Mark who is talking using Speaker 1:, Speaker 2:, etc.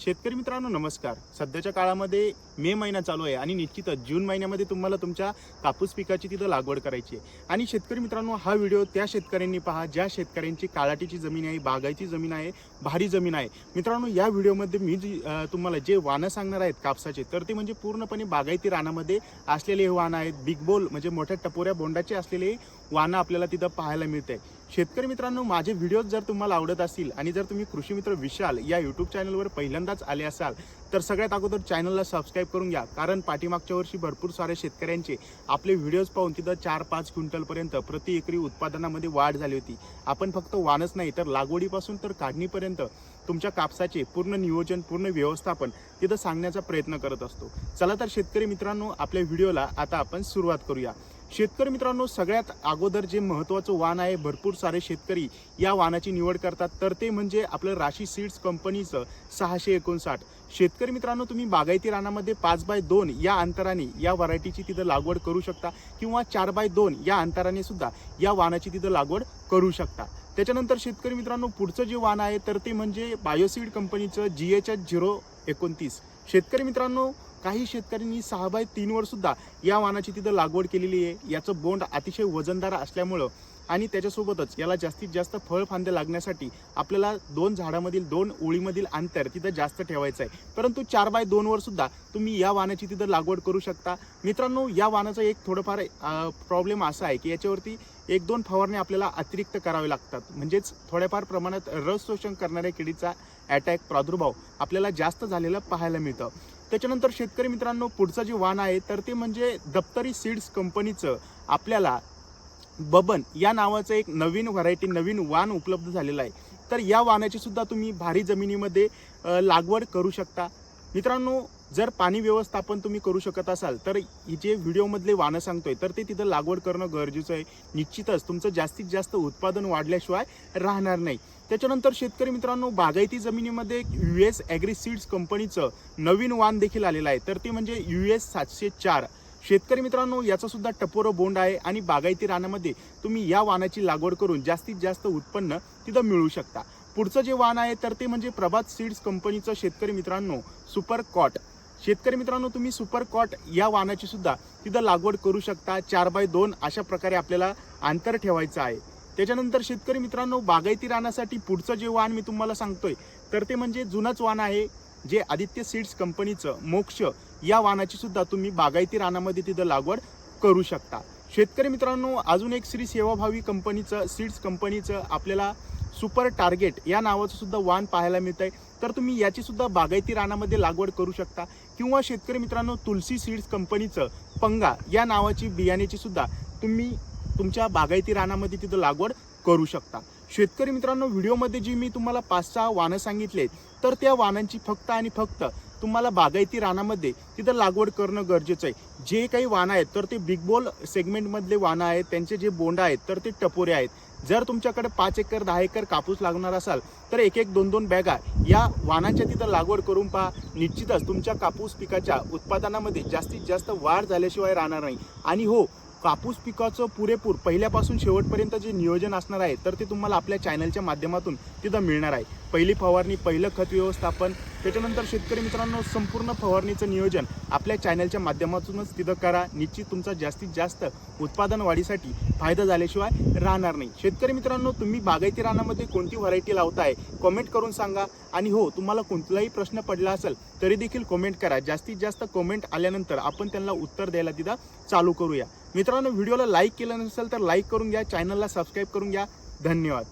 Speaker 1: शेतकरी मित्रांनो नमस्कार. सध्याच्या काळामध्ये मे महिना चालू आहे आणि निश्चितच जून महिन्यामध्ये तुम्हाला तुमच्या कापूस पिकाची तिथं लागवड करायची आहे. आणि शेतकरी मित्रांनो हा व्हिडिओ त्या शेतकऱ्यांनी पहा ज्या शेतकऱ्यांची काळाटीची जमीन आहे बागायची जमीन आहे भारी जमीन आहे. मित्रांनो या व्हिडिओमध्ये मी जी तुम्हाला जे वाणं सांगणार आहेत कापसाचे तर ते म्हणजे पूर्णपणे बागायती रानामध्ये असलेले हे वाणं आहेत. बिग बोल म्हणजे मोठ्या टपोऱ्या बोंडाचे असलेले वाणं आपल्याला तिथं पाहायला मिळते शेतकरी मित्रांनो माझे व्हिडिओज जर तुम्हाला आवडत असतील आणि जर तुम्ही कृषी मित्र विशाल या यूट्यूब चॅनलवर पहिल्यांदाच आले असाल तर सगळ्यात अगोदर चॅनलला सबस्क्राईब करून घ्या. कारण पाठीमागच्या वर्षी भरपूर सारे शेतकऱ्यांचे आपले व्हिडिओज पाहून तिथं चार पाच क्विंटलपर्यंत प्रति एकरी उत्पादनामध्ये वाढ झाली होती. आपण फक्त वाणच नाही तर लागवडीपासून तर काढणीपर्यंत तुमच्या कापसाचे पूर्ण नियोजन पूर्ण व्यवस्थापन तिथं सांगण्याचा प्रयत्न करत असतो. चला तर शेतकरी मित्रांनो आपल्या व्हिडिओला आता आपण सुरुवात करूया. शेतकरी मित्रांनो सगळ्यात अगोदर जे महत्त्वाचं वाण आहे भरपूर सारे शेतकरी या वाणाची निवड करतात. तर ते म्हणजे आपलं राशी सीड्स कंपनीचं सहाशे एकोणसाठ. शेतकरी मित्रांनो तुम्ही बागायती रानामध्ये पाच बाय दोन या अंतराने या व्हरायटीची तिथं लागवड करू शकता किंवा चार बाय दोन या अंतराने सुद्धा या वाणाची तिथं लागवड करू शकता. त्याच्यानंतर शेतकरी मित्रांनो पुढचं जे वाण आहे तर ते म्हणजे बायोसीड कंपनीचं जी एच एच झिरो एकोणतीस. शेतकरी मित्रांनो काही शेतकऱ्यांनी सहा बाय तीनवर सुद्धा या वाणाची तिथं लागवड केलेली आहे. याचं बोंड अतिशय वजनदार असल्यामुळं आणि त्याच्यासोबतच याला जास्तीत जास्त फळ फांदे लागण्यासाठी आपल्याला दोन झाडामधील दोन ओळीमधील अंतर तिथं जास्त ठेवायचं आहे. परंतु चार बाय दोनवर सुद्धा तुम्ही या वाणाची तिथं लागवड करू शकता. मित्रांनो या वाणाचं एक थोडंफार प्रॉब्लेम असा आहे की याच्यावरती एक दोन फवारणी आपल्याला अतिरिक्त करावे लागतात. म्हणजेच थोड्याफार प्रमाणात रस शोषण करणाऱ्या किडीचा अटॅक प्रादुर्भाव आपल्याला जास्त झालेला पाहायला मिळतं. त्याच्यानंतर शेतकरी मित्रांनो पुढचं जे वाण आहे तर ते म्हणजे दप्तरी सीड्स कंपनीचं आपल्याला बबन या नावाचं एक नवीन व्हरायटी नवीन वाण उपलब्ध झालेलं आहे. तर या वाणाची सुद्धा तुम्ही भारी जमिनीमध्ये लागवड करू शकता. मित्रांनो जर पाणी व्यवस्थापन तुम्ही करू शकत असाल तर जे व्हिडिओमधले वाणं सांगतोय तर ते तिथं लागवड करणं गरजेचं आहे. निश्चितच तुमचं जास्तीत जास्त उत्पादन वाढल्याशिवाय राहणार नाही. त्याच्यानंतर शेतकरी मित्रांनो बागायती जमिनीमध्ये यू एस ॲग्री सीड्स कंपनीचं नवीन वाण देखील आलेलं आहे. तर ते म्हणजे यू एस सातशे चार. शेतकरी मित्रांनो याचं सुद्धा टपोरं बोंड आहे आणि बागायती रानामध्ये तुम्ही या वाणाची लागवड करून जास्तीत जास्त उत्पन्न तिथं मिळू शकता. पुढचं जे वाण आहे तर ते म्हणजे प्रभात सीड्स कंपनीचं शेतकरी मित्रांनो सुपर कॉट. शेतकरी मित्रांनो तुम्ही सुपर कॉट या वाणाची सुद्धा तिथं लागवड करू शकता. चार बाय दोन अशा प्रकारे आपल्याला अंतर ठेवायचं आहे. त्याच्यानंतर शेतकरी मित्रांनो बागायती रानासाठी पुढचं जे वाण मी तुम्हाला सांगतोय तर ते म्हणजे जुनंच वाण आहे. जे आदित्य सीड्स कंपनीचं मोक्ष या वाहनाची सुद्धा तुम्ही बागायती रानामध्ये तिथं लागवड करू शकता. शेतकरी मित्रांनो अजून एक श्री सेवाभावी कंपनीचं सीड्स कंपनीचं आपल्याला सुपर टार्गेट या नावाचं सुद्धा वाहन पाहायला मिळत आहे तर तुम्ही याची सुद्धा बागायती रानामध्ये लागवड करू शकता. किंवा शेतकरी मित्रांनो तुलसी सीड्स कंपनीचं पंगा या नावाची बियाण्याची सुद्धा तुम्ही तुमच्या बागायती रानामध्ये तिथं लागवड करू शकता. शेतकरी मित्रांनो व्हिडिओमध्ये जी मी तुम्हाला पाच सहा वाहनं सांगितले तर त्या वाहनांची फक्त आणि फक्त तुम्हाला बागायती रानामध्ये तिथं लागवड करणं गरजेचं आहे. जे काही वाणं आहेत तर ते बिग बॉल सेगमेंटमधले वाणं आहेत त्यांचे जे बोंडा आहेत तर ते टपोरे आहेत. जर तुमच्याकडे पाच एकर दहा एकर कापूस लागणार असाल तर एक एक दोन दोन बॅगा या वाहनांच्या तिथं लागवड करून पहा. निश्चितच तुमच्या कापूस पिकाच्या उत्पादनामध्ये जास्तीत जास्त वाढ झाल्याशिवाय राहणार नाही. आणि हो कापूस पिकाचं पुरेपूर पहिल्यापासून शेवटपर्यंत जे नियोजन असणार आहे तर ते तुम्हाला आपल्या चॅनलच्या माध्यमातून तिथं मिळणार आहे. पहिली फवारणी पहिलं खत व्यवस्थापन त्याच्यानंतर शेतकरी मित्रांनो संपूर्ण फवारणीचं नियोजन आपल्या चॅनलच्या माध्यमातूनच तिथं करा. निश्चित तुमचा जास्तीत जास्त उत्पादन वाढीसाठी फायदा झाल्याशिवाय राहणार नाही. शेतकरी मित्रांनो तुम्ही बागायती रानामध्ये कोणती व्हरायटी लावताय कॉमेंट करून सांगा. आणि हो तुम्हाला कोणताही प्रश्न पडला असेल तरी देखील कॉमेंट करा. जास्तीत जास्त कॉमेंट आल्यानंतर आपण त्यांना उत्तर द्यायला तिथं चालू करूया. मित्रांनो व्हिडिओला लाईक केलं नसेल तर लाईक करून घ्या चॅनलला सबस्क्राईब करून घ्या. धन्यवाद.